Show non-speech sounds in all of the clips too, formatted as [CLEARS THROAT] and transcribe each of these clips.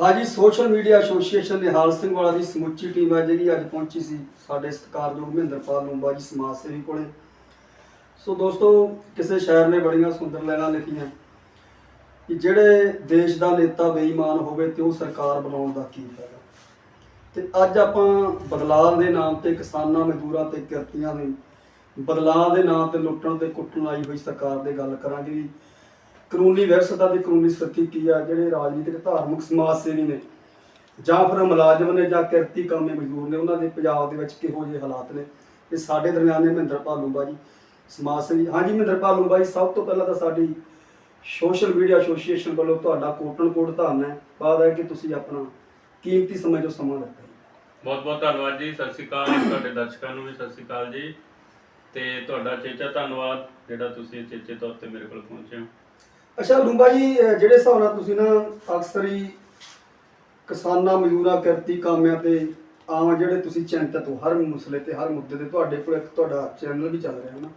ਹਾਂਜੀ social media association Nihal Singh Wala ਦੀ ਸਮੁੱਚੀ team ਹੈ ਜਿਹੜੀ ਅੱਜ ਪਹੁੰਚੀ ਸੀ ਸਾਡੇ ਸਤਿਕਾਰਯੋਗ ਮਹਿੰਦਰਪਾਲ ਲੂੰਬਾ ਜੀ ਸਮਾਜ ਸੇਵੀ ਕੋਲੇ। ਸੋ ਦੋਸਤੋ, ਕਿਸੇ ਸ਼ਾਇਰ ਨੇ ਬੜੀਆਂ ਸੁੰਦਰ ਲਾਈਨਾਂ ਲਿਖੀਆਂ ਕਿ ਜਿਹੜੇ ਦੇਸ਼ ਦਾ ਨੇਤਾ ਬੇਈਮਾਨ ਹੋਵੇ ਤੇ ਉਹ ਸਰਕਾਰ ਬਣਾਉਣ ਦਾ ਕੀ ਫਾਇਦਾ। ਤੇ ਅੱਜ ਆਪਾਂ ਬਦਲਾਅ ਦੇ ਨਾਮ ਤੇ ਕਿਸਾਨਾਂ ਮਜ਼ਦੂਰਾਂ ਤੇ ਕਿਰਤੀਆਂ ਦੇ ਬਦਲਾਅ ਦੇ ਨਾਮ ਤੇ ਲੁੱਟਣ ਤੇ ਕੁੱਟਣ ਆਈ ਹੋਈ ਸਰਕਾਰ ਦੇ ਗੱਲ ਕਰਾਂਗੇ ਵੀ ਕਾਨੂੰਨੀ ਵਿਵਸਥਾ ਦੀ ਕਾਨੂੰਨੀ ਸਥਿਤੀ ਕੀ ਆ? ਜਿਹੜੇ ਰਾਜਨੀਤਿਕ ਧਾਰਮਿਕ ਸਮਾਜ ਸੇਵੀ ਨੇ ਜਾਂ ਫਿਰ ਮੁਲਾਜ਼ਮ ਨੇ ਜਾਂ ਕਿਰਤੀ ਕਾਮੇ ਮਜ਼ਦੂਰ ਨੇ, ਉਹਨਾਂ ਦੇ ਪੰਜਾਬ ਦੇ ਵਿੱਚ ਕਿਹੋ ਜਿਹੇ ਹਾਲਾਤ ਨੇ? ਇਹ ਸਾਡੇ ਦਰਮਿਆਨ ਨੇ ਮਹਿੰਦਰ ਭਾਲੂਬਾ ਜੀ, ਸਮਾਜ ਸੇਵੀ। ਹਾਂਜੀ ਮਹਿੰਦਰ ਭਾਲੂਬਾ ਜੀ, ਸਭ ਤੋਂ ਪਹਿਲਾਂ ਤਾਂ ਸਾਡੀ ਸੋਸ਼ਲ ਮੀਡੀਆ ਐਸੋਸੀਏਸ਼ਨ ਵੱਲੋਂ ਤੁਹਾਡਾ ਕੋਟਨ ਕੋਟ ਧੰਨ ਹੈ। ਬਾਅਦ ਹੈ ਕਿ ਤੁਸੀਂ ਆਪਣਾ ਕੀਮਤੀ ਸਮੇਂ ਜੋ ਸਮਾਂ ਦਿੱਤਾ। ਜੀ। ਬਹੁਤ ਬਹੁਤ ਧੰਨਵਾਦ ਜੀ। ਸਤਿ ਸ਼੍ਰੀ ਅਕਾਲ ਤੁਹਾਡੇ ਦਰਸ਼ਕਾਂ ਨੂੰ ਵੀ ਸਤਿ ਸ਼੍ਰੀ ਅਕਾਲ ਜੀ। ਤੇ ਤੁਹਾਡਾ ਚੇਚਾ ਧੰਨਵਾਦ, ਜਿਹੜਾ ਤੁਸੀਂ ਚੇਚੇ ਤੌਰ ਤੇ ਮੇਰੇ ਕੋਲ ਪਹੁੰਚੇ ਹੋ। ਅੱਛਾ, ਲੂੰਬਾ ਜੀ, ਅਹ ਜਿਹੜੇ ਹਿਸਾਬ ਨਾਲ ਤੁਸੀਂ ਨਾ ਅਕਸਰ ਹੀ ਕਿਸਾਨਾਂ, ਮਜ਼ਦੂਰਾਂ, ਕਿਰਤੀ ਕਾਮਿਆਂ ਤੇ ਆਮ ਜਿਹੜੇ ਤੁਸੀਂ ਚਿੰਤਤ ਹੋ, ਹਰ ਮਸਲੇ ਤੇ, ਹਰ ਮੁੱਦੇ ਤੇ, ਤੁਹਾਡੇ ਕੋਲ ਇੱਕ ਤੁਹਾਡਾ ਚੈਨਲ ਵੀ ਚੱਲ ਰਿਹਾ ਹੈ ਨਾ।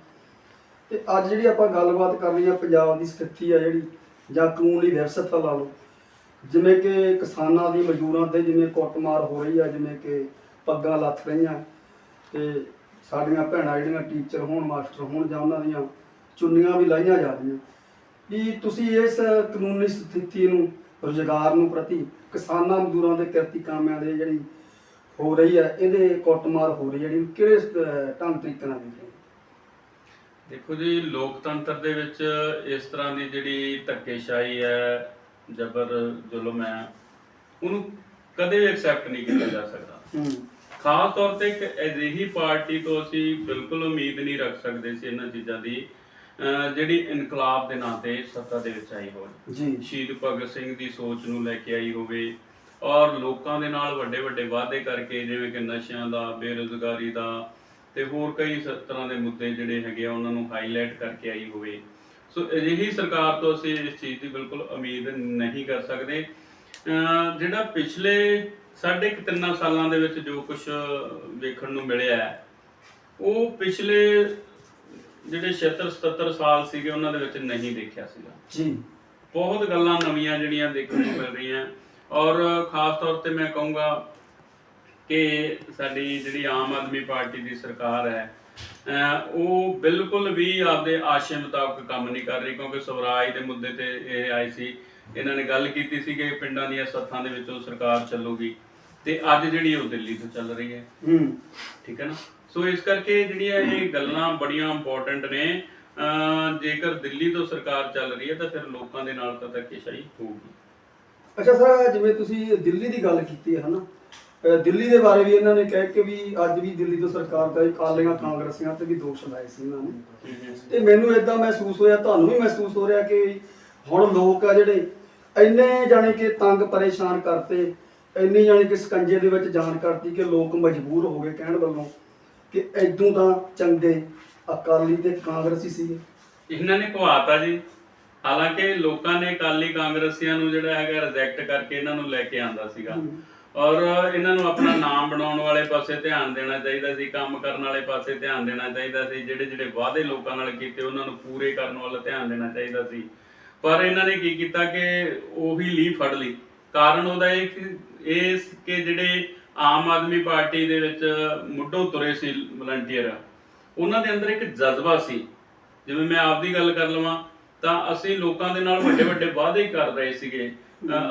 ਤੇ ਅੱਜ ਜਿਹੜੀ ਆਪਾਂ ਗੱਲਬਾਤ ਕਰਨੀ ਆ, ਪੰਜਾਬ ਦੀ ਸਥਿਤੀ ਆ ਜਿਹੜੀ, ਜਾਂ ਕਾਨੂੰਨੀ ਵਿਵਸਥਾ ਲਾ ਲਓ, ਜਿਵੇਂ ਕਿ ਕਿਸਾਨਾਂ ਦੀ, ਮਜ਼ਦੂਰਾਂ ਤੇ ਜਿਵੇਂ ਕੁੱਟਮਾਰ ਹੋ ਰਹੀ ਆ, ਜਿਵੇਂ ਕਿ ਪੱਗਾਂ ਲੱਥ ਰਹੀਆਂ, ਤੇ ਸਾਡੀਆਂ ਭੈਣਾਂ ਜਿਹੜੀਆਂ ਟੀਚਰ ਹੋਣ, ਮਾਸਟਰ ਹੋਣ, ਜਾਂ ਉਹਨਾਂ ਦੀਆਂ ਚੁੰਨੀਆਂ ਵੀ ਲਾਈਆਂ ਜਾ ਰਹੀਆਂ। ਵੀ ਤੁਸੀਂ ਇਸ ਕਾਨੂੰਨੀ ਸਥਿਤੀ ਨੂੰ ਰੁਜ਼ਗਾਰ ਨੂੰ ਪ੍ਰਤੀ ਕਿਸਾਨਾਂ ਮਜ਼ਦੂਰਾਂ ਦੇ ਕਿਰਤੀ ਕਾਮਿਆਂ ਦੇ ਜਿਹੜੀ ਹੋ ਰਹੀ ਹੈ ਇਹਦੇ ਕੁੱਟਮਾਰ ਹੋ ਰਹੀ ਹੈ ਜਿਹੜੀ ਕਿਹੜੇ ਢੰਗ ਤਰੀਕੇ ਨਾਲ ਹੋ? ਦੇਖੋ ਜੀ ਲੋਕਤੰਤਰ ਦੇ ਵਿੱਚ ਇਸ ਤਰ੍ਹਾਂ ਦੀ ਜਿਹੜੀ ਧੱਕੇਸ਼ਾਹੀ ਹੈ ਜ਼ਬਰ ਜ਼ੁਲਮ ਹੈ ਉਹਨੂੰ ਕਦੇ ਐਕਸੈਪਟ ਨਹੀਂ ਕੀਤਾ ਜਾ ਸਕਦਾ ਖਾਸ ਤੌਰ ਤੇ ਇੱਕ ਅਜਿਹੀ ਪਾਰਟੀ ਤੋਂ ਅਸੀਂ ਬਿਲਕੁਲ ਉਮੀਦ ਨਹੀਂ ਰੱਖ ਸਕਦੇ ਸੀ ਇਹਨਾਂ ਚੀਜ਼ਾਂ ਦੀ ਜਿਹੜੀ ਇਨਕਲਾਬ ਦੇ ਨਾਂ ਤੇ ਸੱਤਾ ਦੇ ਵਿੱਚ ਆਈ ਹੋਵੇ। ਜੀ। ਸ਼ਹੀਦ ਭਗਤ ਸਿੰਘ ਦੀ ਸੋਚ ਨੂੰ ਲੈ ਕੇ ਆਈ ਹੋਵੇ ਔਰ ਲੋਕਾਂ ਦੇ ਨਾਲ ਵੱਡੇ ਵੱਡੇ ਵਾਅਦੇ ਕਰਕੇ ਜਿਵੇਂ ਕਿ ਨਸ਼ਿਆਂ ਦਾ ਬੇਰੁਜ਼ਗਾਰੀ ਦਾ ਤੇ ਹੋਰ ਕਈ ਤਰ੍ਹਾਂ ਦੇ ਮੁੱਦੇ ਜਿਹੜੇ ਹੈਗੇ ਆ ਉਹਨਾਂ ਨੂੰ ਹਾਈਲਾਈਟ ਕਰਕੇ ਆਈ ਹੋਵੇ। ਸੋ ਅਜਿਹੀ ਸਰਕਾਰ ਤੋਂ ਅਸੀਂ ਇਸ ਚੀਜ਼ ਦੀ ਬਿਲਕੁਲ ਉਮੀਦ ਨਹੀਂ ਕਰ ਸਕਦੇ। ਜਿਹੜਾ ਪਿਛਲੇ ਸਾਢੇ ਤਿੰਨਾਂ ਸਾਲਾਂ ਦੇ ਵਿੱਚ ਜੋ ਕੁਝ ਵੇਖਣ ਨੂੰ ਮਿਲਿਆ ਉਹ ਪਿਛਲੇ ਜਿਹੜੇ 76 77 ਸਾਲ ਸੀਗੇ ਉਹਨਾਂ ਦੇ ਵਿੱਚ ਨਹੀਂ ਦੇਖਿਆ ਸੀਗਾ। ਜੀ। ਬਹੁਤ ਗੱਲਾਂ ਨਵੀਆਂ ਜਿਹੜੀਆਂ ਦੇਖਣ ਨੂੰ ਮਿਲ ਰਹੀਆਂ। ਔਰ ਖਾਸ ਤੌਰ ਤੇ ਮੈਂ ਕਹੂੰਗਾ ਕਿ ਸਾਡੀ ਜਿਹੜੀ ਆਮ ਆਦਮੀ ਪਾਰਟੀ ਦੀ ਸਰਕਾਰ ਹੈ ਉਹ ਬਿਲਕੁਲ ਵੀ ਆਪਦੇ ਆਸ਼ੇ ਮੁਤਾਬਕ ਕੰਮ ਨਹੀਂ ਕਰ ਰਹੀ ਕਿਉਂਕਿ ਸਵਰਾਜ ਦੇ ਮੁੱਦੇ ਤੇ ਇਹ ਆਈ ਸੀ। ਇਹਨਾਂ ਨੇ ਗੱਲ ਕੀਤੀ ਸੀ ਕਿ ਪਿੰਡਾਂ ਦੀਆਂ ਸੱਥਾਂ ਦੇ ਵਿੱਚੋਂ ਸਰਕਾਰ ਚੱਲੂਗੀ। ਤੇ ਅੱਜ ਜਿਹੜੀ ਉਹ ਦਿੱਲੀ ਤੋਂ ਚੱਲ ਰਹੀ ਹੈ। ਹੂੰ। ਠੀਕ ਹੈ ਨਾ? ਸੋ ਇਸ ਕਰਕੇ ਜਿਹੜੀਆਂ ਇਹ ਗੱਲਾਂ ਬੜੀਆਂ ਇੰਪੋਰਟੈਂਟ ਨੇ ਜੇਕਰ ਦਿੱਲੀ ਤੋਂ ਸਰਕਾਰ ਚੱਲ ਰਹੀ ਹੈ ਤਾਂ ਫਿਰ ਲੋਕਾਂ ਦੇ ਨਾਲ ਤਾਂ ਧੱਕੇਸ਼ਾਹੀ ਹੋਊਗੀ। ਅੱਛਾ ਸਰ ਜਿਵੇਂ ਤੁਸੀਂ ਦਿੱਲੀ ਦੀ ਗੱਲ ਕੀਤੀ ਹੈ, ਹਨਾ? ਦਿੱਲੀ ਦੇ ਬਾਰੇ ਵੀ ਇਹਨਾਂ ਨੇ ਕਹਿ ਕੇ ਵੀ ਅੱਜ ਵੀ ਦਿੱਲੀ ਤੋਂ ਸਰਕਾਰ ਦਾ ਕਾਲੀਆਂ ਕਾਂਗਰਸੀਆਂ ਤੇ ਵੀ ਦੋਸ਼ ਲਾਏ ਸੀ ਇਹਨਾਂ ਨੇ। ਤੇ ਮੈਨੂੰ ਇਦਾਂ ਮਹਿਸੂਸ ਹੋਇਆ, ਤੁਹਾਨੂੰ ਵੀ ਮਹਿਸੂਸ ਹੋ ਰਿਹਾ ਕਿ ਹੁਣ ਲੋਕ ਆ ਜਿਹੜੇ ਇੰਨੇ ਜਾਣੇ ਕਿ ਤੰਗ ਪਰੇਸ਼ਾਨ ਕਰਤੇ, ਇੰਨੇ ਜਾਣੇ ਕਿ ਸਕੰਜੇ ਦੇ ਵਿੱਚ ਜਾਣ ਕਰਤੀ ਕਿ ਲੋਕ ਮਜਬੂਰ ਹੋ ਗਏ ਕਹਿਣ ਵੱਲੋਂ। ਕਿ ਐਦੋਂ ਤਾਂ ਚੰਗੇ ਅਕਾਲੀ ਤੇ ਕਾਂਗਰਸੀ ਸੀਗੇ। ਇਹਨਾਂ ਨੇ ਘਵਾਤਾ ਜੀ। ਹਾਲਾਂਕਿ ਲੋਕਾਂ ਨੇ ਅਕਾਲੀ ਕਾਂਗਰਸੀਆਂ ਨੂੰ ਜਿਹੜਾ ਹੈਗਾ ਰਿਜੈਕਟ ਕਰਕੇ ਇਹਨਾਂ ਨੂੰ ਲੈ ਕੇ ਆਂਦਾ ਸੀਗਾ। ਔਰ ਇਹਨਾਂ ਨੂੰ ਆਪਣਾ ਨਾਮ ਬਣਾਉਣ ਵਾਲੇ ਪਾਸੇ ਧਿਆਨ ਦੇਣਾ ਚਾਹੀਦਾ ਸੀ ਕੰਮ ਕਰਨ ਵਾਲੇ ਪਾਸੇ ਧਿਆਨ ਦੇਣਾ ਚਾਹੀਦਾ ਸੀ। ਜਿਹੜੇ ਜਿਹੜੇ ਵਾਅਦੇ ਲੋਕਾਂ ਨਾਲ ਕੀਤੇ ਉਹਨਾਂ ਨੂੰ ਪੂਰੇ ਕਰਨ ਵੱਲ ਧਿਆਨ ਦੇਣਾ ਚਾਹੀਦਾ ਸੀ। ਪਰ ਇਹਨਾਂ ਨੇ ਕੀ ਕੀਤਾ ਕਿ ਉਹੀ ਲੀ ਫੜ ਲਈ। ਕਾਰਨ ਉਹਦਾ ਇਹ ਕਿ ਇਸ ਕਿ ਜਿਹੜੇ ਆਮ ਆਦਮੀ ਪਾਰਟੀ ਦੇ ਵਿੱਚ ਮੁੱਢੋਂ ਤੁਰੇ ਸੀ ਵਲੰਟੀਅਰ। ਉਹਨਾਂ ਦੇ ਅੰਦਰ ਇੱਕ ਜਜ਼ਬਾ ਸੀ। ਜਿਵੇਂ ਮੈਂ ਆਪਦੀ ਗੱਲ ਕਰ ਲਵਾਂ ਤਾਂ ਅਸੀਂ ਲੋਕਾਂ ਦੇ ਨਾਲ ਵੱਡੇ ਵੱਡੇ ਵਾਅਦੇ ਕਰ ਰਹੇ ਸੀਗੇ।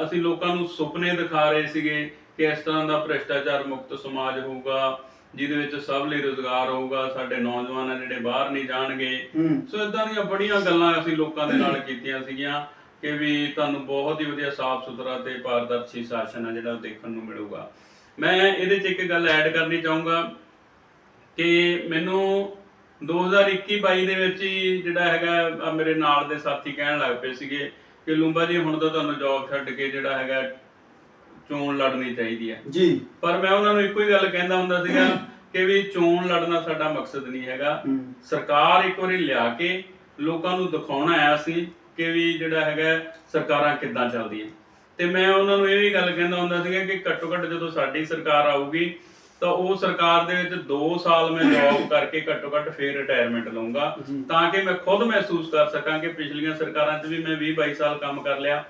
ਅਸੀਂ ਲੋਕਾਂ ਨੂੰ ਸੁਪਨੇ ਦਿਖਾ ਰਹੇ ਸੀਗੇ ਕਿ ਇਸ ਤਰ੍ਹਾਂ ਦਾ ਭ੍ਰਿਸ਼ਟਾਚਾਰ ਮੁਕਤ ਸਮਾਜ ਹੋਊਗਾ ਜਿਹਦੇ ਵਿੱਚ ਸਭ ਲਈ ਰੋਜ਼ਗਾਰ ਹੋਊਗਾ ਸਾਡੇ ਨੌਜਵਾਨ ਆ ਜਿਹੜੇ ਬਾਹਰ ਨਹੀਂ ਜਾਣਗੇ। ਸੋ ਇਦਾਂ ਦੀਆਂ ਬੜੀਆਂ ਗੱਲਾਂ ਅਸੀਂ ਲੋਕਾਂ ਦੇ ਨਾਲ ਕੀਤੀਆਂ ਸੀਗੀਆਂ ਕਿ ਵੀ ਤੁਹਾਨੂੰ ਬਹੁਤ ਹੀ ਵਧੀਆ ਸਾਫ਼ ਸੁਥਰਾ ਤੇ ਪਾਰਦਰਸ਼ੀ ਸ਼ਾਸਨ ਆ ਜਿਹੜਾ ਦੇਖਣ ਨੂੰ ਮਿਲੂਗਾ। ਮੈਂ ਇਹਦੇ 'ਚ ਇੱਕ ਗੱਲ ਐਡ ਕਰਨੀ ਚਾਹੂੰਗਾ ਕਿ ਮੈਨੂੰ 2021-22 ਦੇ ਵਿੱਚ ਹੀ ਜਿਹੜਾ ਹੈਗਾ ਮੇਰੇ ਨਾਲ ਦੇ ਸਾਥੀ ਕਹਿਣ ਲੱਗ ਪਏ ਸੀਗੇ ਕਿ ਲੂੰਬਾ ਜੀ ਹੁਣ ਤਾਂ ਤੁਹਾਨੂੰ ਜੌਬ ਛੱਡ ਕੇ ਜਿਹੜਾ ਹੈਗਾ ਚੋਣ ਲੜਨੀ ਚਾਹੀਦੀ ਹੈ। ਜੀ। ਪਰ ਮੈਂ ਉਹਨਾਂ ਨੂੰ ਇੱਕੋ ਹੀ ਗੱਲ ਕਹਿੰਦਾ ਹੁੰਦਾ ਸੀਗਾ ਕਿ ਵੀ ਚੋਣ ਲੜਨਾ ਸਾਡਾ ਮਕਸਦ ਨਹੀਂ ਹੈਗਾ। ਸਰਕਾਰ ਇੱਕ ਵਾਰੀ ਲਿਆ ਕੇ ਲੋਕਾਂ ਨੂੰ ਦਿਖਾਉਣਾ ਆਇਆ ਸੀ ਕਿ ਵੀ ਜਿਹੜਾ ਹੈਗਾ ਸਰਕਾਰਾਂ ਕਿੱਦਾਂ ਚੱਲਦੀਆਂ। ਤੇ ਮੈਂ ਉਹਨਾਂ ਨੂੰ ਇਹ ਵੀ ਗੱਲ ਕਹਿੰਦਾ ਹੁੰਦਾ ਸੀਗਾ ਕਿ ਘੱਟੋ ਘੱਟ ਜਦੋਂ ਸਾਡੀ ਸਰਕਾਰ ਆਊਗੀ ਤਾਂ ਉਹ ਸਰਕਾਰ ਦੇ ਵਿੱਚ 2 ਸਾਲ ਮੈਂ ਜੌਬ [COUGHS] ਕਰਕੇ ਘੱਟੋ ਘੱਟ ਫੇਰ ਰਿਟਾਇਰਮੈਂਟ ਲਵਾਂਗਾ। ਤਾਂ ਕਿ ਮੈਂ ਖੁਦ ਮਹਿਸੂਸ ਕਰ ਸਕਾਂ ਕਿ ਪਿਛਲੀਆਂ ਸਰਕਾਰਾਂ 'ਚ ਵੀ ਮੈਂ 20 22 ਸਾਲ ਕੰਮ ਕਰ ਲਿਆ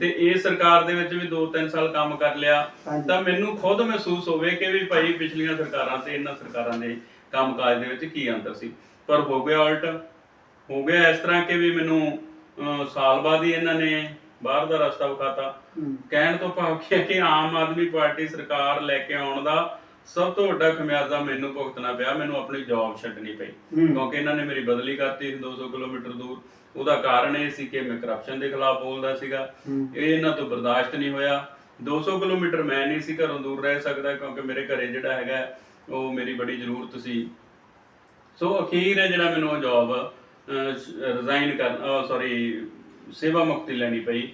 ਤੇ ਇਹ ਸਰਕਾਰ ਦੇ ਵਿੱਚ ਵੀ 2-3 ਸਾਲ ਕੰਮ ਕਰ ਲਿਆ। ਤਾਂ ਮੈਨੂੰ ਖੁਦ ਮਹਿਸੂਸ ਹੋਵੇ ਕਿ ਵੀ ਭਾਈ ਪਿਛਲੀਆਂ ਸਰਕਾਰਾਂ ਤੇ ਇਹਨਾਂ ਸਰਕਾਰਾਂ ਦੇ ਕੰਮਕਾਜ ਦੇ ਵਿੱਚ ਕੀ ਅੰਤਰ ਸੀ ਪਰ ਹੋ ਗਿਆ ਉਲਟ ਹੋ ਗਿਆ ਇਸ ਤਰ੍ਹਾਂ ਕਿ ਵੀ ਮੈਨੂੰ ਸਾਲ ਬਾਅਦ ਹੀ ਇਹਨਾਂ ਨੇ ਬਾਹਰ ਦਾ ਰਸਤਾ ਵਿਖਾਤਾ। ਕਹਿਣ ਤੋਂ ਭਾਵ ਕੀ ਹੈ ਕਿ ਆਮ ਆਦਮੀ ਪਾਰਟੀ ਸਰਕਾਰ ਲੈ ਕੇ ਆਉਣ ਦਾ ਸਭ ਤੋਂ ਵੱਡਾ ਖਮਿਆਜ਼ਾ ਮੈਨੂੰ ਭੁਗਤਣਾ ਪਿਆ ਮੈਨੂੰ ਆਪਣੀ ਜੌਬ ਛੱਡਣੀ ਪਈ। ਕਿਉਂਕਿ ਇਹਨਾਂ ਨੇ ਮੇਰੀ ਬਦਲੀ ਕਰਤੀ ਸੀ 200 ਕਿਲੋਮੀਟਰ ਦੂਰ ਉਹਦਾ ਕਾਰਨ ਇਹ ਸੀ ਕਿ ਮੈਂ ਕਰਪਸ਼ਨ ਦੇ ਖਿਲਾਫ ਬੋਲਦਾ ਸੀਗਾ। ਇਹ ਇਹਨਾਂ ਤੋਂ ਬਰਦਾਸ਼ਤ ਨਹੀਂ ਹੋਇਆ 200 ਕਿਲੋਮੀਟਰ ਮੈਂ ਨਹੀਂ ਸੀ ਘਰੋਂ ਦੂਰ ਰਹਿ ਸਕਦਾ ਕਿਉਂਕਿ ਮੇਰੇ ਘਰੇ ਜਿਹੜਾ ਹੈਗਾ ਉਹ ਮੇਰੀ ਬੜੀ ਜ਼ਰੂਰਤ ਸੀ ਸੋ ਅਖੀਰ ਹੈ ਜਿਹੜਾ ਮੈਨੂੰ ਉਹ ਜੌਬ ਰਿਜ਼ਾਈਨ ਕਰ ਸੌਰੀ ਸੇਵਾ ਮੁਕਤੀ ਲੈਣੀ ਪਈ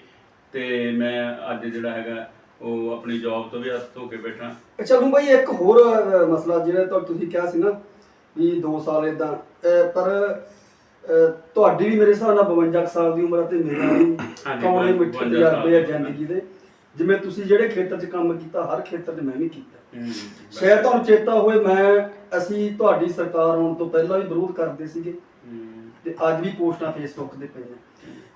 ਤੇ ਮੈਂ ਅੱਜ ਜਿਹੜਾ ਹੈਗਾ ਉਹ ਆਪਣੀ ਜੌਬ ਤੋਂ ਵੀ ਹੱਥ ਧੋ ਕੇ ਬੈਠਾ ਅੱਛਾ ਨੂੰ ਭਾਈ ਇੱਕ ਹੋਰ ਮਸਲਾ ਜਿਹੜਾ ਤਾਂ ਤੁਸੀਂ ਕਿਹਾ ਸੀ ਨਾ ਵੀ 2 ਸਾਲ ਇਦਾਂ ਪਰ ਤੁਹਾਡੀ ਵੀ ਮੇਰੇ ਹਿਸਾਬ ਨਾਲ 52 ਕੁ ਸਾਲ ਦੀ ਉਮਰ ਤੇ ਮੇਰਾ ਵੀ ਹਾਂਜੀ, ਕੌਣੇ ਮਿੱਠੇ 52 ਤਜਰਬੇ ਆ ਸਾਲ। ਜ਼ਿੰਦਗੀ ਦੇ ਜਿਵੇਂ ਤੁਸੀਂ ਜਿਹੜੇ ਖੇਤਰ 'ਚ ਕੰਮ ਕੀਤਾ ਹਰ ਖੇਤਰ 'ਚ ਮੈਂ ਵੀ ਕੀਤਾ ਹੂੰ। ਸ਼ਾਇਦ ਤੁਹਾਨੂੰ ਚੇਤਾ ਹੋਵੇ ਮੈਂ ਅਸੀਂ ਤੁਹਾਡੀ ਸਰਕਾਰ ਆਉਣ ਤੋਂ ਪਹਿਲਾਂ ਵੀ ਵਿਰੋਧ ਕਰਦੇ ਸੀਗੇ ਹੂੰ। ਤੇ ਅੱਜ ਵੀ ਪੋਸਟਾਂ ਫੇਸਬੁੱਕ ਤੇ ਪਈਆਂ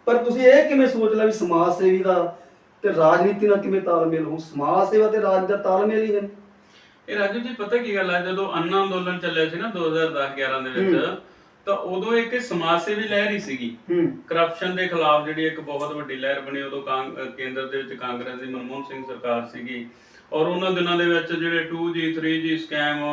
ਪਰ ਤੁਸੀਂ ਇਹ ਕਿਵੇਂ ਸੋਚ ਲਿਆ ਵੀ ਸਮਾਜ ਸੇਵੀ ਦਾ ਤੇ ਰਾਜਨੀਤੀ ਨਾਲ ਕਿਵੇਂ ਤਾਲਮੇਲ ਹੋ ਸਮਾਜ ਸੇਵਾ ਤੇ ਰਾਜ ਦਾ ਤਾਲਮੇਲ ਹੀ ਹੈ। ਇਹ ਰਾਜੂ ਜੀ ਪਤਾ ਕੀ ਗੱਲ ਹੈ ਜਦੋਂ ਅੰਨਾ ਅੰਦੋਲਨ ਚੱਲਿਆ ਸੀ ਨਾ 2010-11 ਦੇ ਵਿੱਚ ਤਾਂ ਉਦੋਂ ਇੱਕ ਸਮਾਜ ਸੇਵੀ ਲਹਿਰ ਹੀ ਸੀਗੀ। ਕਰਪਸ਼ਨ ਦੇ ਖਿਲਾਫ ਜਿਹੜੀ ਇੱਕ ਬਹੁਤ ਵੱਡੀ ਲਹਿਰ ਬਣੀ ਉਦੋਂ ਕੇਂਦਰ ਦੇ ਵਿੱਚ ਕਾਂਗਰਸ ਦੀ ਮਨਮੋਹਨ ਸਿੰਘ ਸਰਕਾਰ ਸੀਗੀ। ਔਰ ਉਹਨਾਂ ਦਿਨਾਂ ਦੇ ਵਿੱਚ ਜਿਹੜੇ 2G 3G ਸਕੈਮ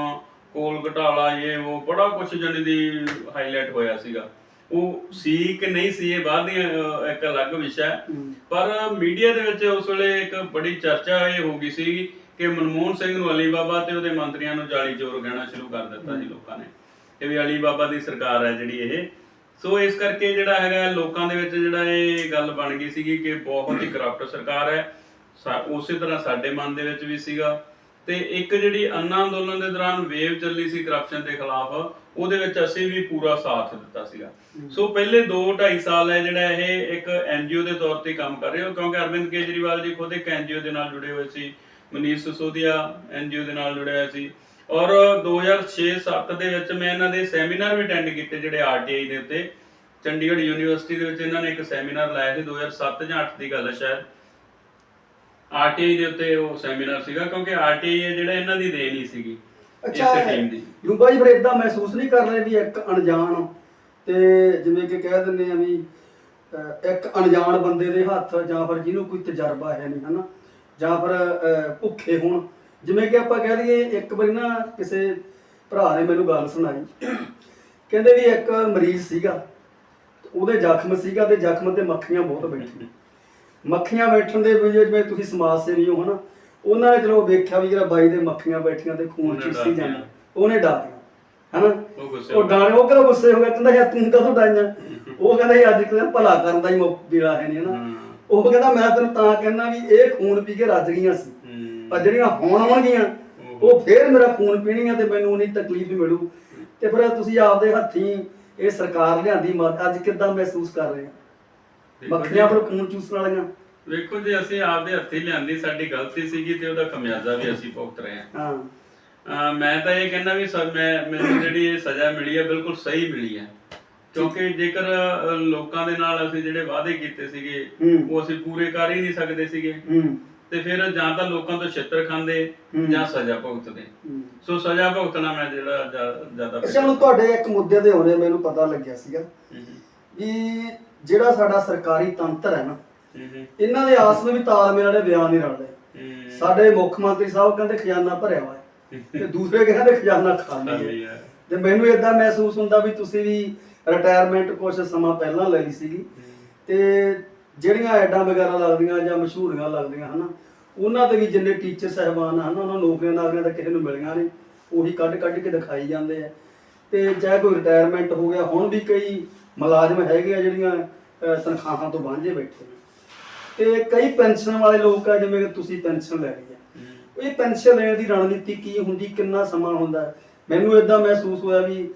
ਕੋਲ ਘਟਾਲਾ ਇਹ ਉਹ ਬੜਾ ਕੁਝ ਜਣੀ ਦੀ ਹਾਈਲਾਈਟ ਹੋਇਆ ਸੀਗਾ। ਉਹ ਸੀ ਕਿ ਨਹੀਂ ਸੀ ਇਹ ਬਾਅਦ ਦੀ ਅਹ, ਇੱਕ ਅਲੱਗ ਵਿਸ਼ਾ ਹੈ। ਪਰ ਮੀਡੀਆ ਦੇ ਵਿੱਚ ਉਸ ਵੇਲੇ ਇੱਕ ਬੜੀ ਚਰਚਾ ਇਹ ਹੋ ਗਈ ਸੀ ਕਿ ਮਨਮੋਹਨ ਸਿੰਘ ਨੂੰ ਅਲੀ ਬਾਬਾ ਤੇ ਉਹਦੇ ਮੰਤਰੀਆਂ ਨੂੰ ਜਾਲੀ ਚੋਰ ਕਹਿਣਾ ਸ਼ੁਰੂ ਕਰ ਦਿੱਤਾ ਸੀ ਲੋਕਾਂ ਨੇ ਕਿ ਵੀ ਅਲੀ ਬਾਬਾ ਦੀ ਸਰਕਾਰ ਹੈ ਜਿਹੜੀ ਇਹ। ਸੋ ਇਸ ਕਰਕੇ ਜਿਹੜਾ ਹੈਗਾ ਲੋਕਾਂ ਦੇ ਵਿੱਚ ਜਿਹੜਾ ਇਹ ਗੱਲ ਬਣ ਗਈ ਸੀਗੀ ਕਿ ਬਹੁਤ ਹੀ ਕਰਪਟ ਸਰਕਾਰ ਹੈ। ਸਾ- ਉਸੇ ਤਰ੍ਹਾਂ ਸਾਡੇ ਮਨ ਦੇ ਵਿੱਚ ਵੀ ਸੀਗਾ। ਤੇ ਇੱਕ ਜਿਹੜੀ ਅੰਨਾ ਅੰਦੋਲਨ ਦੇ ਦੌਰਾਨ ਵੇਵ ਚੱਲੀ ਸੀ ਕਰਪਸ਼ਨ ਦੇ ਖਿਲਾਫ ਉਹਦੇ ਵਿੱਚ ਅਸੀਂ ਵੀ ਪੂਰਾ ਸਾਥ ਦਿੱਤਾ ਸੀਗਾ। ਸੋ ਪਹਿਲੇ 2 2.5 ਸਾਲ ਹੈ ਜਿਹੜਾ ਇਹ ਇੱਕ ਐਨਜੀਓ ਦੇ ਤੌਰ ਤੇ ਕੰਮ ਕਰ ਰਹੇ ਹੋ ਕਿਉਂਕਿ ਅਰਵਿੰਦ ਕੇਜਰੀਵਾਲ ਜੀ ਖੁਦ ਇੱਕ ਐਨਜੀਓ ਦੇ ਨਾਲ ਜੁੜੇ ਹੋਏ ਸੀ ਮਨੀਸ਼ ਸਿਸੋਦੀਆ ਐਨਜੀਓ ਦੇ ਨਾਲ ਜੁੜਿਆ ਹੋਇਆ ਸੀ। ਔਰ 2006-7 ਦੇ ਵਿੱਚ ਮੈਂ ਇਹਨਾਂ ਦੇ ਸੈਮੀਨਾਰ ਵੀ ਅਟੈਂਡ ਕੀਤੇ ਜਿਹੜੇ ਆਰਟੀਆਈ ਦੇ ਉੱਤੇ। ਚੰਡੀਗੜ੍ਹ ਯੂਨੀਵਰਸਿਟੀ ਦੇ ਵਿੱਚ ਇਹਨਾਂ ਨੇ ਇੱਕ ਸੈਮੀਨਾਰ ਲਾਇਆ ਸੀ 2007 ਜਾਂ 8 ਦੀ ਗੱਲ ਹੈ ਸ਼ਾਇਦ। ਆਰਟੀਆਈ ਦੇ ਉੱਤੇ ਉਹ ਸੈਮੀਨਾਰ ਸੀਗਾ ਕਿਉਂਕਿ ਆਰਟੀਆਈ ਜਿਹੜਾ ਇਹਨਾਂ ਦੀ ਦੇਣ ਹੀ ਸੀਗੀ। ਅੱਛਾ ਇਸੇ ਟੀਮ ਦੀ। ਯੂਬਾ ਜੀ ਫਿਰ ਇਦਾਂ ਮਹਿਸੂਸ ਨਹੀਂ ਕਰ ਰਹੇ ਵੀ ਇੱਕ ਅਣਜਾਣ ਤੇ ਜਿਵੇਂ ਕਿ ਕਹਿ ਦਿੰਦੇ ਆ ਵੀ ਅਹ, ਇੱਕ ਅਣਜਾਣ ਬੰਦੇ ਦੇ ਹੱਥ ਜਾਂ ਫਿਰ ਜਿਹਨੂੰ ਕੋਈ ਤਜਰਬਾ ਹੈ ਨਹੀਂ ਹਨਾ? ਜਾਂ ਫਿਰ ਅਹ, ਭੁੱਖੇ ਹੋਣ। ਜਿਵੇਂ ਕਿ ਆਪਾਂ ਕਹਿ ਦਈਏ ਇੱਕ ਵਾਰੀ ਨਾ ਕਿਸੇ ਭਰਾ ਨੇ ਮੈਨੂੰ ਗੱਲ ਸੁਣਾਈ। ਕਹਿੰਦੇ ਵੀ ਇੱਕ ਮਰੀਜ਼ ਸੀਗਾ ਉਹਦੇ ਜ਼ਖਮ ਸੀਗਾ ਤੇ ਜ਼ਖਮ ਤੇ ਮੱਖੀਆਂ ਬਹੁਤ ਬੈਠੀਆਂ। ਮੱਖੀਆਂ ਬੈਠਣ ਦੇ ਵਜ੍ਹਾ ਜਿਵੇਂ ਤੁਸੀਂ ਸਮਾਜ ਸੇਵੀ ਹੋ ਹਨਾ? ਉਹਨਾਂ ਨੇ ਚਲੋ ਵੇਖਿਆ ਵੀ ਜਿਹੜਾ ਬਾਈ ਦੇ ਮੱਖੀਆਂ ਬੈਠੀਆਂ ਤੇ ਖੂਨ ਉਹਨੇ ਚੁੱਸੀ। ਜਾਂਦਾ। ਉਹਨੇ ਡਾਕਿਆ ਹਨਾ? ਉਹ ਗੁੱਸੇ ਉਹ ਡਾਣੇ ਉਹ ਕਿਹੜਾ ਗੁੱਸੇ ਹੋ ਗਿਆ? ਕਹਿੰਦਾ ਯਾਰ ਤੂੰ ਕਦੋਂ ਡਾਈਆਂ ਉਹ ਕਹਿੰਦਾ ਸੀ ਅੱਜ ਕੱਲ੍ਹ ਭਲਾ ਕਰਨ ਦਾ ਹੀ ਮੌਕਾ ਹੈ ਨਹੀਂ ਹਨਾ। ਉਹ ਕਹਿੰਦਾ ਮੈਂ ਤੈਨੂੰ ਤਾਂ ਕਹਿੰਦਾ ਵੀ ਇਹ ਖੂਨ ਪੀ ਕੇ ਰੱਜ ਗਈਆਂ ਸੀ। ਪਰ ਜਿਹੜੀਆਂ ਹੁਣ ਆਉਣਗੀਆਂ ਉਹ ਫੇਰ ਮੇਰਾ ਖੂਨ ਪੀਣਗੀਆਂ ਤੇ ਮੈਨੂੰ ਉਨੀ ਤਕਲੀਫ ਮਿਲੂ। ਤੇ ਫਿਰ ਤੁਸੀਂ ਆਪਦੇ ਹੱਥੀਂ ਇਹ ਸਰਕਾਰ ਲਿਆਂਦੀ ਮਦ- ਅੱਜ ਕਿੱਦਾਂ ਮਹਿਸੂਸ ਕਰ ਰਹੇ ਆ ਦੇਖੋ ਮੱਖੀਆਂ ਜੀ- ਫਿਰ ਖੂਨ ਚੂਸਣ ਵਾਲੀਆਂ। ਵੇਖੋ ਜੀ ਅਸੀਂ ਆਪਦੇ ਹੱਥੀਂ ਲਿਆਂਦੀ ਸਾਡੀ ਗਲਤੀ ਸੀਗੀ ਤੇ ਉਹਦਾ ਖਮਿਆਜ਼ਾ ਵੀ ਅਸੀਂ ਭੁਗਤ ਰਹੇ ਹਾਂ। ਹਾਂ। ਮੈਂ ਤਾਂ ਇਹ ਕਹਿੰਦਾ ਵੀ ਸ- ਮੈਂ ਮੈਨੂੰ ਜਿਹੜੀ ਇਹ ਸਜ਼ਾ ਮਿਲੀ ਹੈ ਬਿਲਕੁਲ ਸਹੀ ਮਿਲੀ ਹੈ। ਕਿਉਂਕਿ ਜੇਕਰ ਲੋਕਾਂ ਦੇ ਨਾਲ ਅਸੀਂ ਜਿਹੜੇ ਵਾਅਦੇ ਕੀਤੇ ਸੀਗੇ। ਉਹ ਅਸੀਂ ਪੂਰੇ ਕਰ ਹੀ ਨਹੀਂ ਸਕਦੇ ਸੀਗੇ। ਤੇ ਫਿਰ ਜਾਂ ਤਾਂ ਲੋਕਾਂ ਤੋਂ ਛਿੱਤਰ ਖਾਂਦੇ। ਜਾਂ ਸਜ਼ਾ ਭੁਗਤਦੇ। ਸੋ ਸਜ਼ਾ ਭੁਗਤਣਾ ਮੈਂ ਜਿਹੜਾ ਜ਼ਿਆ- ਜ਼ਿਆਦਾ ਹੁਣ ਤੁਹਾਡੇ ਇੱਕ ਮੁੱਦੇ ਦੇ ਹੋਣੇ ਮੈਨੂੰ ਪਤਾ ਲੱਗਿਆ ਸੀਗਾ ਵੀ ਜਿਹੜਾ ਸਾਡਾ ਸਰਕਾਰੀ ਤੰਤਰ ਹੈ ਨਾ ਇਹਨਾਂ ਦੇ ਆਸ ਵਿੱਚ ਵੀ ਤਾਲਮੇਲ ਵਾਲੇ ਬਿਆਨ ਨਹੀਂ ਰਲਦੇ। ਸਾਡੇ ਮੁੱਖ ਮੰਤਰੀ ਸਾਹਿਬ ਕਹਿੰਦੇ ਖਜ਼ਾਨਾ ਭਰਿਆ ਹੋਇਆ। ਹੈ ਤੇ ਦੂਸਰੇ ਕਹਿੰਦੇ ਖਜ਼ਾਨਾ ਖਾਲੀ ਹੈ। ਤੇ ਮੈਨੂੰ ਇਦਾਂ ਮਹਿਸੂਸ ਹੁੰਦਾ ਵੀ ਤੁਸੀਂ ਵੀ ਰਿਟਾਇਰਮੈਂਟ ਕੁਝ ਸਮਾਂ ਪਹਿਲਾਂ ਲੈ ਲਈ ਸੀਗੀ। ਤੇ ਜਿਹੜੀਆਂ ਐਡਾਂ ਵਗੈਰਾ ਲੱਗਦੀਆਂ ਜਾਂ ਮਸ਼ਹੂਰੀਆਂ ਲੱਗਦੀਆਂ ਹਨਾ ਉਹਨਾਂ ਤੇ ਵੀ ਜਿੰਨੇ ਟੀਚਰ ਸਹਿਬਾਨ ਹਨ ਉਹਨਾਂ ਨੂੰ ਨੌਕਰੀਆਂ ਨਾਗਰੀਆਂ ਤਾਂ ਕਿਸੇ ਨੂੰ ਮਿਲੀਆਂ ਨਹੀਂ। ਉਹੀ ਕੱਢ ਕੱਢ ਕੇ ਦਿਖਾਈ ਜਾਂਦੇ ਆ। ਤੇ ਚਾਹੇ ਕੋਈ ਰਿਟਾਇਰਮੈਂਟ ਹੋ ਗਿਆ ਹੁਣ ਵੀ ਕਈ ਮੁਲਾਜ਼ਮ ਹੈਗੇ ਆ ਜਿਹੜੀਆਂ ਤਨਖਾਹਾਂ ਤੋਂ ਵਾਂਝੇ ਬੈਠੇ ਨੇ। ਤੇ ਕਈ ਪੈਨਸ਼ਨ ਵਾਲੇ ਲੋਕ ਆ ਜਿਵੇਂ ਕਿ ਤੁਸੀਂ ਪੈਨਸ਼ਨ ਲੈ ਲਈ ਆ। ਇਹ ਪੈਨਸ਼ਨ ਲੈਣ ਦੀ ਰਣਨੀਤੀ ਕੀ ਹੁੰਦੀ ਕਿੰਨਾ ਸਮਾਂ ਹੁੰਦਾ? ਮੈਨੂੰ ਇਦਾਂ ਮਹਿਸੂਸ ਹੋਇਆ ਵੀ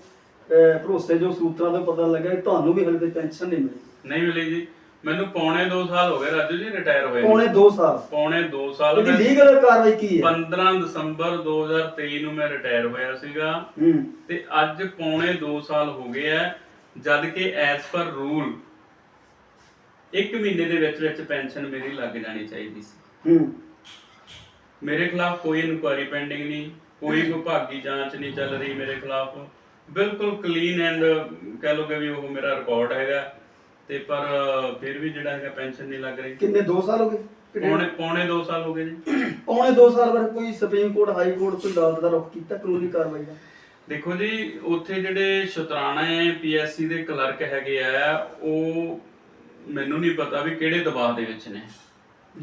ਭਰੋਸੇ ਜੋ ਸੂਤਰਾਂ ਤੋਂ ਪਤਾ ਲੱਗਾ ਤੁਹਾਨੂੰ ਵੀ ਹਲੇ ਪੈਨਸ਼ਨ ਨਹੀਂ ਮਿਲੀ। ਨਹੀਂ ਮਿਲੀ ਜੀ। ਮੈਨੂੰ ਪੌਣੇ 2 ਸਾਲ ਹੋ ਗਏ ਰਾਜੂ ਜੀ ਰਿਟਾਇਰ ਹੋਏ। ਪੌਣੇ 2 ਸਾਲ। ਪੌਣੇ 2 ਸਾਲ ਇਹਦੀ ਲੀਗਲ ਕਾਰਵਾਈ ਕੀ ਹੈ? 15 ਦਸੰਬਰ 2023 ਨੂੰ ਮੈਂ ਰਿਟਾਇਰ ਹੋਇਆ ਸੀਗਾ। ਤੇ ਅੱਜ ਪੌਣੇ 2 ਸਾਲ ਹੋ ਗਏ ਆ ਜਦ ਕਿ ਐਸ ਪਰ ਰੂਲ ਇੱਕ ਮਹੀਨੇ ਦੇ ਵਿੱਚ ਵਿੱਚ ਪੈਨਸ਼ਨ ਮੇਰੀ ਲੱਗ ਜਾਣੀ ਚਾਹੀਦੀ ਸੀ। ਹੂੰ। ਮੇਰੇ ਖਿਲਾਫ ਕੋਈ ਇਨਕੁਆਇਰੀ ਪੈਂਡਿੰਗ ਨਹੀਂ ਕੋਈ ਵਿਭਾਗੀ ਜਾਂਚ ਨਹੀਂ ਚੱਲ ਰਹੀ ਮੇਰੇ ਖਿਲਾਫ। ਬਿਲਕੁਲ ਕਲੀਨ ਐਂਡ ਕਹਿ ਲੋਗੇ ਵੀ ਉਹ ਮੇਰਾ ਰਿਕਾਰਡ ਹੈਗਾ। ਤੇ ਪਰ ਫਿਰ ਵੀ ਜਿਹੜਾ ਹੈਗਾ ਪੈਨਸ਼ਨ ਨਹੀਂ ਲੱਗ ਰਹੀ। ਕਿੰਨੇ 2 ਸਾਲ ਹੋ ਗਏ? ਪੌਣੇ ਪੌਣੇ 2 ਸਾਲ ਹੋ ਗਏ ਜੀ। [CLEARS THROAT] ਪੌਣੇ 2 ਸਾਲ ਬਾਅਦ ਕੋਈ ਸੁਪਰੀਮ ਕੋਰਟ ਹਾਈ ਕੋਰਟ ਕੋਈ ਅਦਾਲਤ ਦਾ ਰੁਖ ਕੀਤਾ ਕਾਨੂੰਨੀ ਕਾਰਵਾਈ ਦਾ? ਦੇਖੋ ਜੀ ਉੱਥੇ ਜਿਹੜੇ ਸ਼ੁਤਰਾਣੇ ਪੀਐਸਸੀ ਦੇ ਕਲਰਕ ਹੈਗੇ ਆ ਉਹ ਮੈਨੂੰ ਨਹੀਂ ਪਤਾ ਵੀ ਕਿਹੜੇ ਦਬਾਅ ਦੇ ਵਿੱਚ ਨੇ।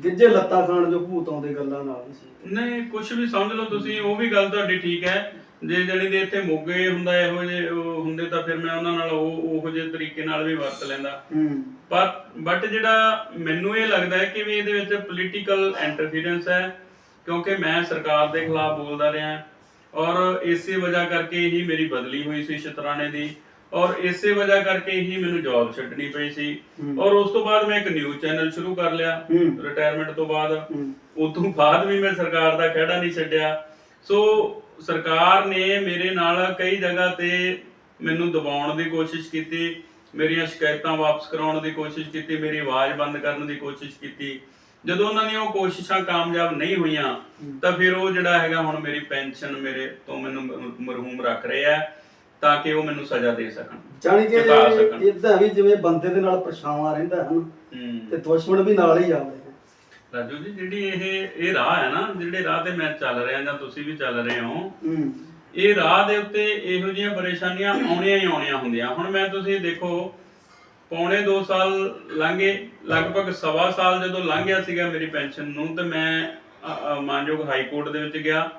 ਗਿੱਜੇ ਲੱਤਾਂ ਖਾਣ ਜੋ ਭੂਤ ਆਉਂਦੇ ਗੱਲਾਂ ਨਾਲ ਨਹੀਂ ਸੀ। ਨਹੀਂ ਕੁਝ ਵੀ ਸਮਝ ਲਓ ਤੁਸੀਂ ਉਹ ਵੀ ਗੱਲ ਤੁਹਾਡੀ ਠੀਕ ਹੈ। ਜੇ ਜਣੀ ਦੇ ਇੱਥੇ ਮੋਗੇ ਹੁੰਦਾ ਇਹੋ ਜਿਹੇ ਉਹ ਹੁੰਦੇ ਤਾਂ ਫਿਰ ਮੈਂ ਉਹਨਾਂ ਨਾਲ ਉਹ ਉਹੋ ਜਿਹੇ ਤਰੀਕੇ ਨਾਲ ਵੀ ਵਰਤ ਲੈਂਦਾ। ਹੂੰ। ਪਰ ਬਟ ਜਿਹੜਾ ਮੈਨੂੰ ਇਹ ਲੱਗਦਾ ਹੈ ਕਿ ਵੀ ਇਹਦੇ ਵਿੱਚ ਪੋਲੀਟੀਕਲ ਇੰਟਰਫੀਰੈਂਸ ਹੈ ਕਿਉਂਕਿ ਮੈਂ ਸਰਕਾਰ ਦੇ ਖਿਲਾਫ ਬੋਲਦਾ ਰਿਹਾ। ਔਰ ਇਸੇ ਵਜ੍ਹਾ ਕਰਕੇ ਹੀ ਮੇਰੀ ਬਦਲੀ ਹੋਈ ਸੀ ਸ਼ਤਰਾਣੇ ਦੀ। ਔਰ ਇਸੇ ਵਜ੍ਹਾ ਕਰਕੇ ਹੀ ਮੈਨੂੰ ਜੌਬ ਛੱਡਣੀ ਪਈ ਸੀ। ਹੂੰ। ਔਰ ਉਸ ਤੋਂ ਬਾਅਦ ਮੈਂ ਇੱਕ ਨਿਊਜ਼ ਚੈਨਲ ਸ਼ੁਰੂ ਕਰ ਲਿਆ ਹੂੰ। ਰਿਟਾਇਰਮੈਂਟ ਤੋਂ ਬਾਅਦ। ਹੂੰ। ਉਸ ਤੋਂ ਬਾਅਦ ਵੀ ਮੈਂ ਸਰਕਾਰ ਦਾ ਖਹਿੜਾ ਨਹੀਂ ਛੱਡਿਆ। ਸੋ ਸਰਕਾਰ ਨੇ ਮੇਰੇ ਨਾਲ ਕਈ ਜਗ੍ਹਾ ਤੇ ਮੈਨੂੰ ਦਬਾਉਣ ਦੀ ਕੋਸ਼ਿਸ਼ ਕੀਤੀ ਮੇਰੀਆਂ ਸ਼ਿਕਾਇਤਾਂ ਵਾਪਸ ਕਰਾਉਣ ਦੀ ਕੋਸ਼ਿਸ਼ ਕੀਤੀ ਮੇਰੀ ਆਵਾਜ਼ ਬੰਦ ਕਰਨ ਦੀ ਕੋਸ਼ਿਸ਼ ਕੀਤੀ। ਜਦੋਂ ਉਹਨਾਂ ਦੀਆਂ ਉਹ ਕੋਸ਼ਿਸ਼ਾਂ ਕਾਮਯਾਬ ਨਹੀਂ ਹੋਈਆਂ ਤਾਂ ਫਿਰ ਉਹ ਜਿਹੜਾ ਹੈਗਾ ਹੁਣ ਮੇਰੀ ਪੈਨਸ਼ਨ ਮੇਰੇ ਤੋਂ ਮੈਨੂੰ ਮਰਹੂਮ ਰੱਖ ਰਹੇ ਆ ਤਾਂ ਕਿ ਉਹ ਮੈਨੂੰ ਸਜ਼ਾ ਦੇ ਸਕਣ ਜਾਣੀ ਕਿ ਚੁਕਾ ਸਕਣ। ਇਦਾਂ ਵੀ ਜਿਵੇਂ ਬੰਦੇ ਦੇ ਨਾਲ ਪਰਛਾਵਾਂ ਰਹਿੰਦਾ ਹਨ ਹੂੰ। ਤੇ ਦੁਸ਼ਮਣ ਵੀ ਨਾਲ ਹੀ ਆਉਂਦੇ ਨੇ ਰਾਜੂ ਜੀ ਜਿਹੜੀ ਇਹ ਇਹ ਰਾਹ ਹੈ ਨਾ ਜਿਹੜੇ ਰਾਹ ਤੇ ਮੈਂ ਚੱਲ ਰਿਹਾ ਜਾਂ ਤੁਸੀਂ ਵੀ ਚੱਲ ਰਹੇ ਹੋ ਹੂੰ। ਇਹ ਰਾਹ ਦੇ ਉੱਤੇ ਇਹੋ ਜਿਹੀਆਂ ਪਰੇਸ਼ਾਨੀਆਂ ਆਉਣੀਆਂ ਹੀ ਆਉਣੀਆਂ ਹੁੰਦੀਆਂ। ਹੁਣ ਮੈਂ ਤੁਸੀਂ ਦੇਖੋ ਪੌਣੇ 2 ਸਾਲ ਲੰਘੇ ਲਗਭਗ ਸਵਾ ਸਾਲ ਜਦੋਂ ਲੰਘਿਆ ਸੀਗਾ ਮੇਰੀ ਪੈਨਸ਼ਨ ਨੂੰ ਤੇ ਮੈਂ ਅ, ਅ, ਮਾਨਯੋਗ ਹਾਈ ਕੋਰਟ ਦੇ ਵਿੱਚ ਗਿਆ।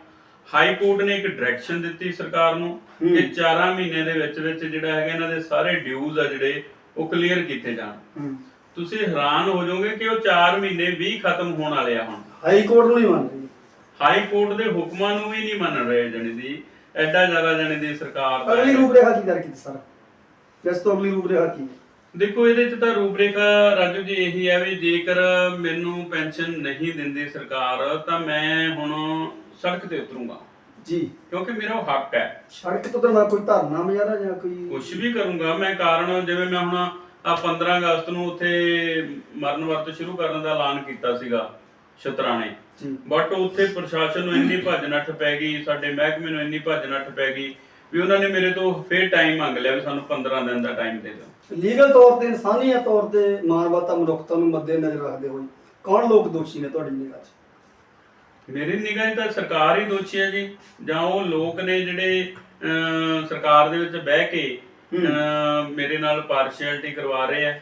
ਹਾਈ ਕੋਰਟ ਨੇ ਇੱਕ ਡਾਇਰੈਕਸ਼ਨ ਦਿੱਤੀ ਸਰਕਾਰ ਨੂੰ ਕਿ 4 ਮਹੀਨੇ ਦੇ ਵਿੱਚ ਵਿੱਚ ਜਿਹੜਾ ਹੈਗਾ ਇਹਨਾਂ ਦੇ ਸਾਰੇ ਡਿਊਜ਼ ਆ ਜਿਹੜੇ ਉਹ ਕਲੀਅਰ ਕੀਤੇ ਜਾਣ। ਤੁਸੀਂ ਹੈਰਾਨ ਹੋ ਜਾਓਗੇ ਕਿ ਉਹ 4 ਮਹੀਨੇ ਵੀ ਖਤਮ ਹੋਣ ਵਾਲੇ ਆ ਹੁਣ। ਹਾਈ ਕੋਰਟ ਨੂੰ ਨਹੀਂ ਮੰਨ ਰਹੀ। ਹਾਈ ਕੋਰਟ ਦੇ ਹੁਕਮਾਂ ਨੂੰ ਵੀ ਨਹੀਂ ਮੰਨ ਰਹੇ ਜਣੀ ਦੀ। ਐਡਾ ਜ਼ਿਆਦਾ ਜਣੀ ਦੀ ਸਰਕਾਰ ਦਾ ਅਗਲੀ। ਰੂਪਰੇਖਾ ਕੀ ਕਰ ਕੀਤੀ ਸਰ? ਜਿਸ ਤੋਂ ਅਗਲੀ ਰੂਪਰੇਖਾ ਕੀ? ਦੇਖੋ ਇਹਦੇ ਚ ਤਾਂ ਰੂਪਰੇਖਾ ਰਾਜੂ ਜੀ ਇਹੀ ਹੈ ਵੀ ਜੇਕਰ ਮੈਨੂੰ ਪੈਨਸ਼ਨ ਨਹੀਂ ਦਿੰਦੀ ਸਰਕਾਰ ਤਾਂ ਮੈਂ ਹੁਣ ਸੜਕ ਤੇ ਉਤਰੂੰਗਾ। ਜੀ। ਕਿਉਂਕਿ ਮੇਰਾ ਉਹ ਹੱਕ ਹੈ। ਸੜਕ ਤੋਂ ਤਾਂ ਨਾ ਕੋਈ ਧਰਨਾ ਮਜਾਰਾ ਜਾਂ ਕੋਈ ਕੁਝ ਵੀ ਕਰੂੰਗਾ ਮੈਂ ਕਾਰਨ ਜਿਵੇਂ ਮੈਂ ਹੁਣ ਆ 15 ਅਗਸਤ ਨੂੰ ਉੱਥੇ ਮਰਨ ਵਰਤ ਸ਼ੁਰੂ ਕਰਨ ਦਾ ਐਲਾਨ ਕੀਤਾ ਸੀਗਾ ਸ਼ਤਰਾਣੇ। ਜੀ। ਬਟ ਉੱਥੇ ਪ੍ਰਸ਼ਾਸਨ ਨੂੰ ਇੰਨੀ ਭੱਜ ਨੱਠ ਪੈ ਗਈ ਸਾਡੇ ਮਹਿਕਮੇ ਨੂੰ ਇੰਨੀ ਭੱਜ ਨੱਠ ਪੈ ਗਈ ਵੀ ਉਹਨਾਂ ਨੇ ਮੇਰੇ ਤੋਂ ਫੇਰ ਟਾਈਮ ਮੰਗ ਲਿਆ ਵੀ ਸਾਨੂੰ 15 ਦਿਨ ਦਾ ਟਾਈਮ ਦੇ ਦਿਓ। ਲੀਗਲ ਤੌਰ ਤੇ ਇਨਸਾਨੀਅਤ ਤੌਰ ਤੇ ਮਾਨਵਤਾ ਮਨੁੱਖਤਾ ਨੂੰ ਮੱਦੇ ਨਜ਼ਰ ਰੱਖਦੇ ਹੋਏ ਕੌਣ ਲੋਕ ਦੋਸ਼ੀ ਨੇ ਤੁਹਾਡੀ ਨਿਗਾਹ 'ਚ ਮੇਰੀ ਨਿਗਾਹ 'ਚ ਤਾਂ ਸਰਕਾਰ ਹੀ ਦੋਸ਼ੀ ਹੈ ਜੀ। ਜਾਂ ਉਹ ਲੋਕ ਨੇ ਜਿਹੜੇ ਸਰਕਾਰ ਦੇ ਵਿੱਚ ਬਹਿ ਕੇ ਮੇਰੇ ਨਾਲ ਪਾਰਸ਼ੈਲਿਟੀ ਕਰਵਾ ਰਹੇ ਆ।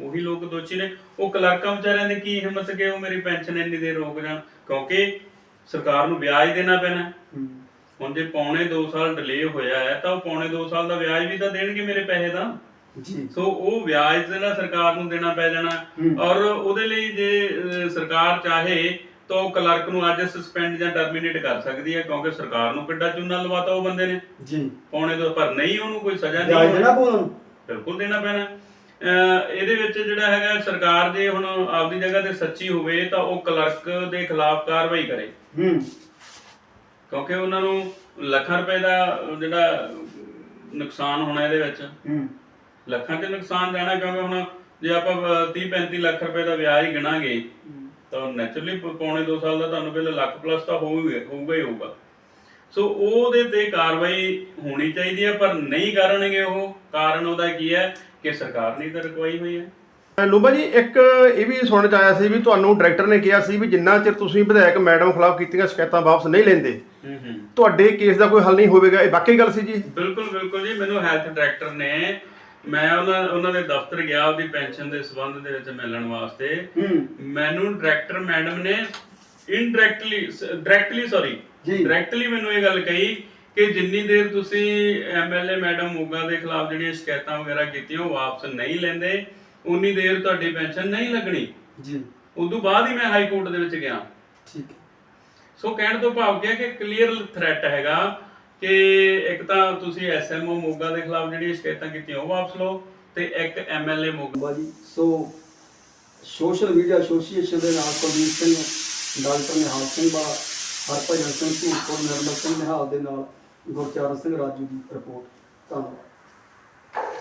ਉਹੀ ਲੋਕ ਦੋਸ਼ੀ ਨੇ। ਉਹ ਕਲਰਕਾਂ ਵਿਚਾਰਿਆਂ ਦੀ ਕੀ ਹਿੰਮਤ ਕਿ ਉਹ ਮੇਰੀ ਪੈਨਸ਼ਨ ਇੰਨੀ ਦੇਰ ਰੋਕ ਜਾਣ? ਕਿਉਂਕਿ ਸਰਕਾਰ ਨੂੰ ਵਿਆਜ ਦੇਣਾ ਪੈਣਾ। ਹੂੰ। ਹੁਣ ਜੇ ਪੌਣੇ 2 ਸਾਲ ਡਿਲੇ ਹੋਇਆ ਹੈ ਤਾਂ ਉਹ ਪੌਣੇ 2 ਸਾਲ ਦਾ ਵਿਆਜ ਵੀ ਤਾਂ ਦੇਣਗੇ ਮੇਰੇ ਪੈਸੇ ਦਾ ਜੀ। ਸੋ ਉਹ ਵਿਆਜ ਜਿਹੜਾ ਸਰਕਾਰ ਨੂੰ ਦੇਣਾ ਪੈ ਜਾਣਾ। ਔਰ ਉਹਦੇ ਲਈ ਜੇ ਅਹ, ਸਰਕਾਰ ਚਾਹੇ ਤਾਂ ਉਹ ਕਲਰਕ ਨੂੰ ਅੱਜ ਸਸਪੈਂਡ ਜਾਂ ਟਰਮੀਨੇਟ ਕਰ ਸਕਦੀ ਹੈ ਕਿਉਂਕਿ ਸਰਕਾਰ ਨੂੰ ਕਿੱਡਾ ਚੂਨਾ ਲਵਾਤਾ ਉਹ ਬੰਦੇ ਨੇ। ਜੀ। ਪੌਣੇ ਦੋ ਪਰ ਨਹੀਂ ਉਹਨੂੰ ਕੋਈ ਸਜ਼ਾ ਨਹੀਂ। ਦੇਣਾ ਪਊ ਉਹਨਾਂ? ਨੂੰ ਬਿਲਕੁਲ ਦੇਣਾ ਪੈਣਾ। ਇਹਦੇ ਵਿੱਚ ਜਿਹੜਾ ਹੈਗਾ ਸਰਕਾਰ ਜੇ ਹੁਣ ਆਪਦੀ ਜਗ੍ਹਾ ਤੇ ਸੱਚੀ ਹੋਵੇ ਤਾਂ ਉਹ ਕਲਰਕ ਦੇ ਖਿਲਾਫ ਕਾਰਵਾਈ ਕਰੇ। ਹੂੰ। ਕਿਉਂਕਿ ਉਹਨਾਂ ਨੂੰ ਲੱਖਾਂ ਰੁਪਏ ਦਾ ਜਿਹੜਾ ਨੁਕਸਾਨ ਹੋਣਾ ਇਹਦੇ ਵਿੱਚ। ਹੂੰ। ਲੱਖਾਂ 'ਚ ਨੁਕਸਾਨ ਜਾਣਾ ਕਿਉਂਕਿ ਹੁਣ ਜੇ ਆਪਾਂ 30 35 ਲੱਖ ਰੁਪਏ ਦਾ ਵਿਆਜ ਹੀ। ਗਿਣਾਂਗੇ ਤਾਂ ਨੈਚੁਰਲੀ ਪੌਣੇ 2 ਸਾਲ ਦਾ ਤੁਹਾਨੂੰ ਪਹਿਲਾਂ ਲੱਖ ਪਲੱਸ ਤਾਂ ਹੋਊਗਾ ਹੋਊਗਾ ਹੀ ਹੋਊਗਾ। ਸੋ ਉਹਦੇ ਤੇ ਕਾਰਵਾਈ ਹੋਣੀ ਚਾਹੀਦੀ ਹੈ ਪਰ ਨਹੀਂ ਕਰਨਗੇ ਉਹ ਕਾਰਨ ਉਹਦਾ ਕੀ ਹੈ ਕਿ ਸਰਕਾਰ ਨੇ ਤਾਂ ਰੁਕਵਾਈ ਹੋਈ ਹੈ। ਲੂਬਾ ਜੀ ਇੱਕ ਇਹ ਵੀ ਸੁਣਨ ਚ ਆਇਆ ਸੀ ਵੀ ਤੁਹਾਨੂੰ ਡਾਇਰੈਕਟਰ ਨੇ ਕਿਹਾ ਸੀ ਵੀ ਜਿੰਨਾ ਚਿਰ ਤੁਸੀਂ ਵਿਧਾਇਕ ਮੈਡਮ ਖਿਲਾਫ ਕੀਤੀਆਂ ਸ਼ਿਕਾਇਤਾਂ ਵਾਪਸ ਨਹੀਂ ਲੈਂਦੇ ਹੂੰ ਹੂੰ। ਤੁਹਾਡੇ ਕੇਸ ਦਾ ਕੋਈ ਹੱਲ ਨਹੀਂ ਹੋਵੇਗਾ ਇਹ ਵਾਕਈ ਗੱਲ ਸੀ ਜੀ? ਬਿਲਕੁਲ ਬਿਲਕੁਲ ਜੀ ਮੈਨੂੰ ਹੈਲਥ ਡਾਇਰੈਕਟਰ ਨੇ ਮੈਂ ਉਹਨਾਂ ਉਹਨਾਂ ਦੇ ਦਫ਼ਤਰ ਗਿਆ ਉਹਦੀ ਪੈਨਸ਼ਨ ਦੇ ਸਬੰਧ ਦੇ ਵਿੱਚ ਮਿਲਣ ਵਾਸਤੇ। ਮੈਨੂੰ ਡਾਇਰੈਕਟਰ ਮੈਡਮ ਨੇ ਇਨਡਾਇਰੈਕਟਲੀ ਡਾਇਰੈਕਟਲੀ ਸੌਰੀ। ਡਾਇਰੈਕਟਲੀ ਮੈਨੂੰ ਇਹ ਗੱਲ ਕਹੀ ਕਿ ਜਿੰਨੀ ਦੇਰ ਤੁਸੀਂ ਐਮਐਲਏ ਮੈਡਮ ਮੋਗਾ ਦੇ ਖਿਲਾਫ ਜਿਹੜੀਆਂ ਸ਼ਿਕਾਇਤਾਂ ਵਗੈਰਾ ਕੀਤੀਆਂ ਉਹ ਵਾਪਸ ਨਹੀਂ ਲੈਂਦੇ ਉਨੀ ਦੇਰ ਤੁਹਾਡੀ ਪੈਨਸ਼ਨ ਨਹੀਂ ਲੱਗਣੀ। ਜੀ। ਉਦੋਂ ਬਾਅਦ ਹੀ ਮੈਂ ਹਾਈ ਕੋਰਟ ਦੇ ਵਿੱਚ ਗਿਆ। ਠੀਕ ਸੋ ਕਹਿਣ ਤੋਂ ਭਾਵ ਕਿ ਕਲੀਅਰ ਥ੍ਰੈਟ ਹੈਗਾ ਕਿ ਇੱਕ ਤਾਂ ਤੁਸੀਂ ਐਸਐਮਓ ਮੋਗਾ ਦੇ ਖਿਲਾਫ ਜਿਹੜੀਆਂ ਸ਼ਿਕਾਇਤਾਂ ਕੀਤੀਆਂ, ਉਹ ਵਾਪਸ ਲਓ ਤੇ ਇੱਕ ਐਮਐਲਏ ਮੋਗਾ। ਬਾਜੀ ਸੋ ਸੋਸ਼ਲ ਮੀਡੀਆ ਐਸੋਸੀਏਸ਼ਨ ਦੇ ਨਾਲ ਕੁਲਦੀਪ ਸਿੰਘ, ਡਾਕਟਰ ਨਿਹਾਲ ਸਿੰਘ ਵਾਲਾ ਹਰਭਜਨ ਸਿੰਘ ਧੂਪਪੁਰ ਨਿਰਮਲ ਸਿੰਘ ਨਿਹਾਲ ਦੇ ਨਾਲ ਗੁਰਚਰਨ ਸਿੰਘ ਰਾਜੂ ਦੀ ਰਿਪੋਰਟ। ਧੰਨਵਾਦ।